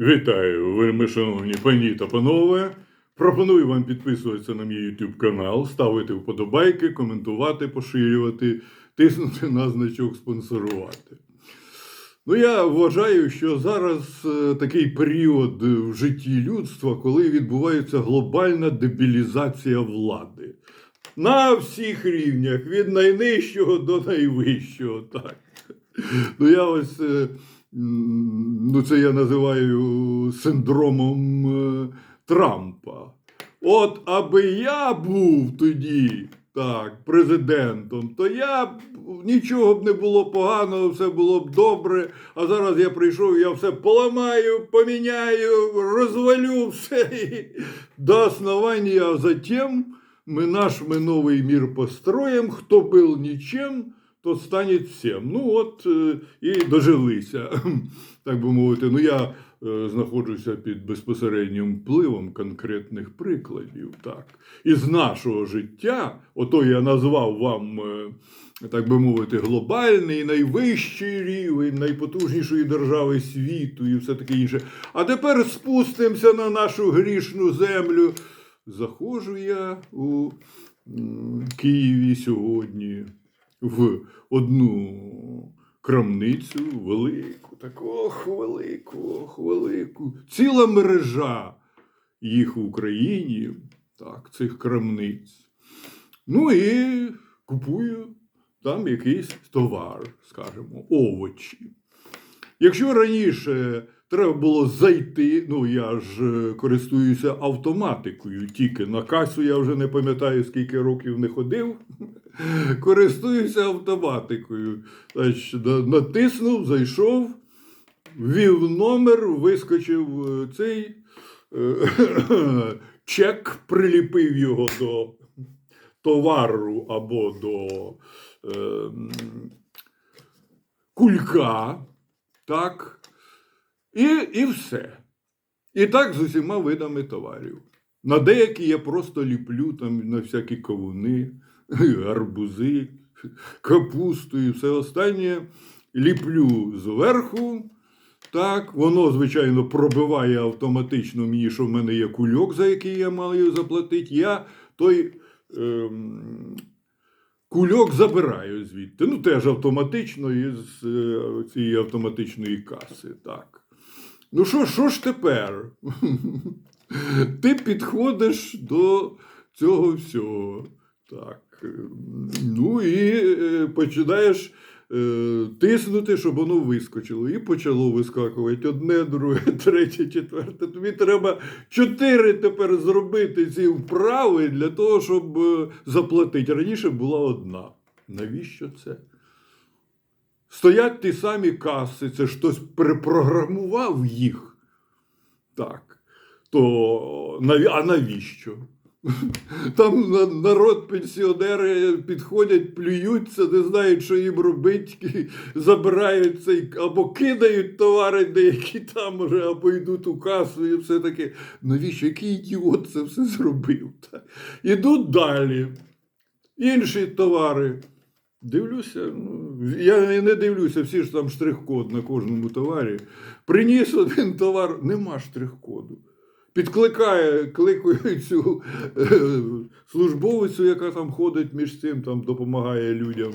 Вітаю, вельми шановні пані та панове. Пропоную вам підписуватися на мій YouTube канал, ставити вподобайки, коментувати, поширювати, тиснути на значок спонсорувати. Ну, я вважаю, що зараз е, такий період в житті людства, коли відбувається глобальна дебілізація влади. На всіх рівнях, від найнижчого до найвищого. Так. Ну, я ось, е, ну, це я називаю синдромом е, Трампа. От аби я був тоді так, президентом, то я б нічого б не було поганого, все було б добре. А зараз я прийшов, я все поламаю, поміняю, розвалю все і до основания, а затем мы наш мы новый мир построим, хто был нічим, тот станет всем. Ну от і дожилися, так би мовити. Ну я е, знаходжуся під безпосереднім впливом конкретних прикладів. Так. Із нашого життя, ото я назвав вам, е, так би мовити, глобальний, найвищий рівень, найпотужнішої держави світу і все таке інше. А тепер спустимося на нашу грішну землю. Заходжу я у Києві сьогодні в одну крамницю велику, таку ох, велику, ох, велику. Ціла мережа їх в Україні, так, цих крамниць. Ну і купую там якийсь товар, скажімо, овочі. Якщо раніше треба було зайти, ну я ж е, користуюся автоматикою, тільки на касу я вже не пам'ятаю, скільки років не ходив. Користуюся автоматикою. Значить, натиснув, зайшов, ввів номер, вискочив е, цей е, чек, приліпив його до товару або до е, кулька. Так. І, і все. І так з усіма видами товарів. На деякі я просто ліплю там на всякі кавуни, гарбузи, капусту і все останнє ліплю зверху. Так, воно, звичайно, пробиває автоматично мені, що в мене є кульок, за який я маю заплатити. Я той ем, кульок забираю звідти. Ну, теж автоматично із е, цієї автоматичної каси. Так. Ну, що, що ж тепер? Ти підходиш до цього всього. Так. Ну і е, починаєш е, тиснути, щоб воно вискочило. І почало вискакувати одне, друге, третє, четверте. Тобі треба чотири тепер зробити ці вправи для того, щоб е, заплатити. Раніше була одна. Навіщо це? Стоять ті самі каси, це хтось перепрограмував їх. Так. То а навіщо? Там народ, пенсіонери підходять, плюються, не знають, що їм робити, забирають цей або кидають товари деякі там уже, або йдуть у касу і все таке. Навіщо? Який ідіот це все зробив? Ідуть далі. Інші товари. Дивлюся, ну, я не дивлюся, всі ж там штрих-код на кожному товарі. Приніс один товар, нема штрих-коду. Підкликає, кликаю цю е, службовицю, яка там ходить між цим, там допомагає людям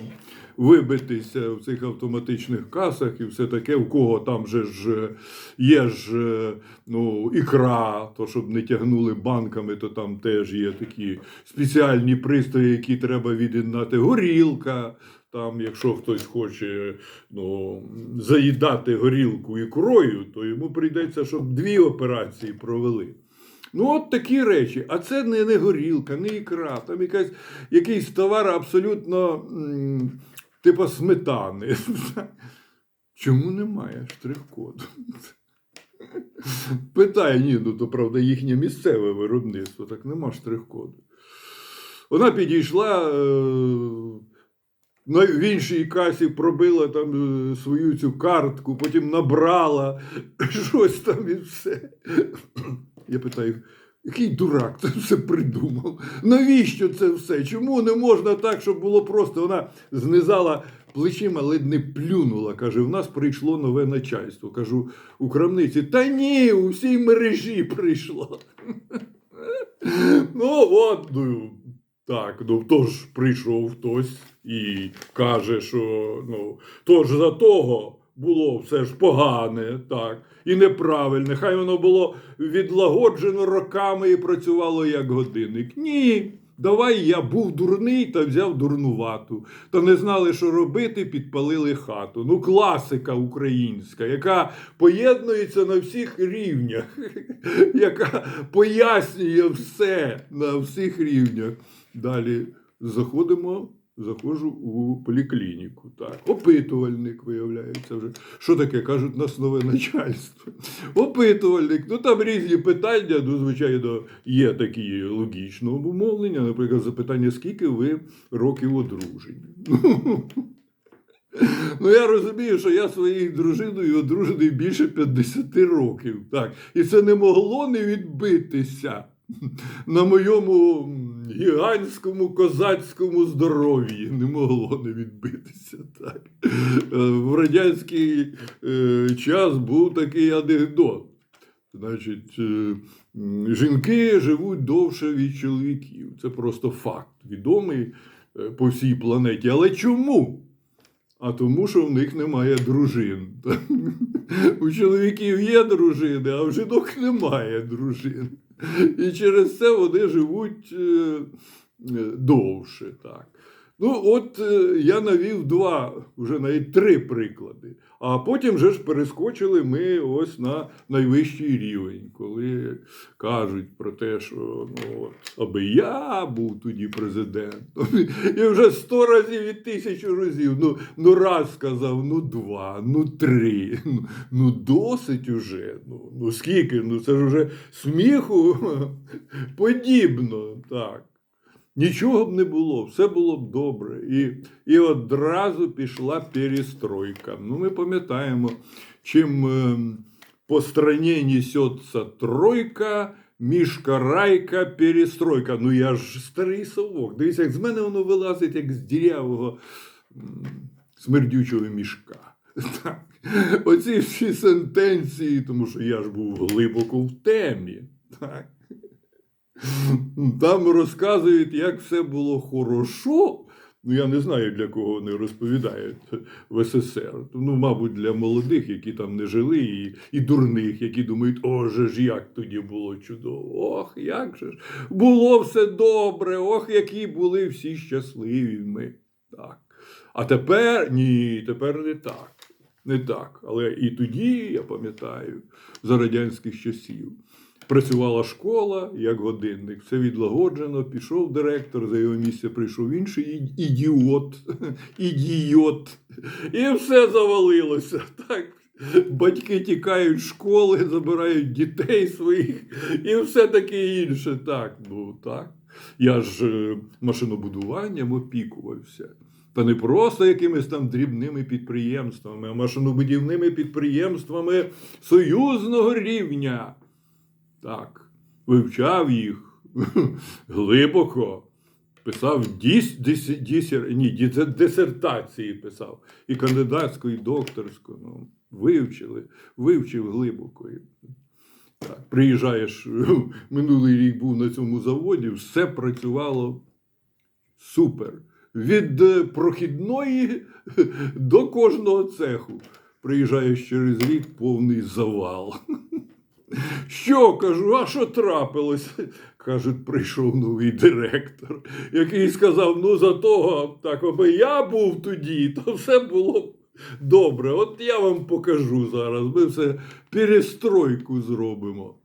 вибитися в цих автоматичних касах і все таке, у кого там же ж е, є ж е, ну, ікра, то щоб не тягнули банками, то там теж є такі спеціальні пристрої, які треба від'єднати. Горілка. Там, якщо хтось хоче ну, заїдати горілку ікрою, то йому прийдеться, щоб дві операції провели. Ну, от такі речі. А це не, не горілка, не ікра, там якась, якийсь товар абсолютно м, типу сметани. Чому немає штрих-коду? Питає, ні, ну то правда їхнє місцеве виробництво, так нема штрих-коду. Вона підійшла. Е- в іншій касі пробила там е, свою цю картку, потім набрала щось там і все. Я питаю, який дурак це все придумав? Навіщо це все? Чому не можна так, щоб було просто? Вона знизала плечима ледь не плюнула. Каже, в нас прийшло нове начальство. Кажу, у крамниці, та ні, у всій мережі прийшло. Ну, от, ну, так, ну тож прийшов хтось і каже, що ну, то ж за того було все ж погане, так, і неправильне. Хай воно було відлагоджено роками і працювало як годинник. Ні. Давай я був дурний та взяв дурнувату. Та не знали, що робити, підпалили хату. Ну, класика українська, яка поєднується на всіх рівнях, яка пояснює все на всіх рівнях. Далі заходимо. Заходжу у поліклініку. Так, опитувальник виявляється вже. Що таке? Кажуть, нас нове начальство. Опитувальник. Ну там різні питання. Ну, звичайно, є такі логічні обумовлення. Наприклад, запитання, скільки ви років одружені? Ну, я розумію, що я своєю дружиною одружений більше 50 років. Так. І це не могло не відбитися на моєму гігантському козацькому здоров'ї. Не могло не відбитися. Так. Е, В радянський е, час був такий анекдот. Значить, е, жінки живуть довше від чоловіків. Це просто факт, відомий по всій планеті. Але чому? А тому, що в них немає дружин. У чоловіків є дружини, а в жінок немає дружин. І через це вони живуть е, довше. Так. Ну, от е, я навів два, вже навіть три приклади. А потім вже ж перескочили ми ось на найвищий рівень, коли кажуть про те, що ну, аби я був тоді президентом. І вже сто разів і тисячу разів. Ну, ну раз сказав, ну два, ну три. Ну, ну досить уже. Ну, ну скільки? Ну це ж вже сміху подібно. Так. Нічого б не було, все було б добре. І, і одразу пішла перестройка. Ну, ми пам'ятаємо, чим е, по стране несеться тройка, мішка райка, перестройка. Ну я ж старий совок. Дивіться, як з мене воно вилазить, як з дірявого смердючого мішка. Так. Оці всі сентенції, тому що я ж був глибоко в темі. Так. Там розказують, як все було хорошо. Ну, я не знаю, для кого вони розповідають в СССР. Ну, мабуть, для молодих, які там не жили, і, і дурних, які думають, о, же ж як тоді було чудово. Ох, як же ж було все добре, ох, які були всі щасливі ми. Так. А тепер ні, тепер не так. Не так. Але і тоді, я пам'ятаю, за радянських часів. Працювала школа як годинник, все відлагоджено, пішов директор, за його місце прийшов інший ідіот, ідіот. І все завалилося. Так. Батьки тікають з школи, забирають дітей своїх і все таке інше. Так, ну так. Я ж е, машинобудуванням опікувався. Та не просто якимись там дрібними підприємствами, а машинобудівними підприємствами союзного рівня. Так, вивчав їх глибоко, писав діс, діс, дісер, ні, дисертації писав, і кандидатську, і докторську. Ну, вивчили, вивчив глибоко. Так, приїжджаєш, минулий рік був на цьому заводі, все працювало супер. Від е, прохідної до кожного цеху. Приїжджаєш через рік повний завал. Що кажу, а що трапилось? Кажуть, прийшов новий директор, який сказав: ну за того, так аби я був тоді, то все було б добре. От я вам покажу зараз. Ми все перестройку зробимо.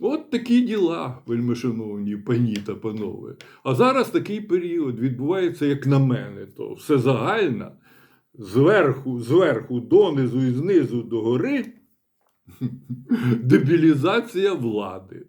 От такі діла, вельмишановні пані та панове. А зараз такий період відбувається, як на мене, то все загальна, зверху, зверху донизу і знизу до гори дебілізація влади.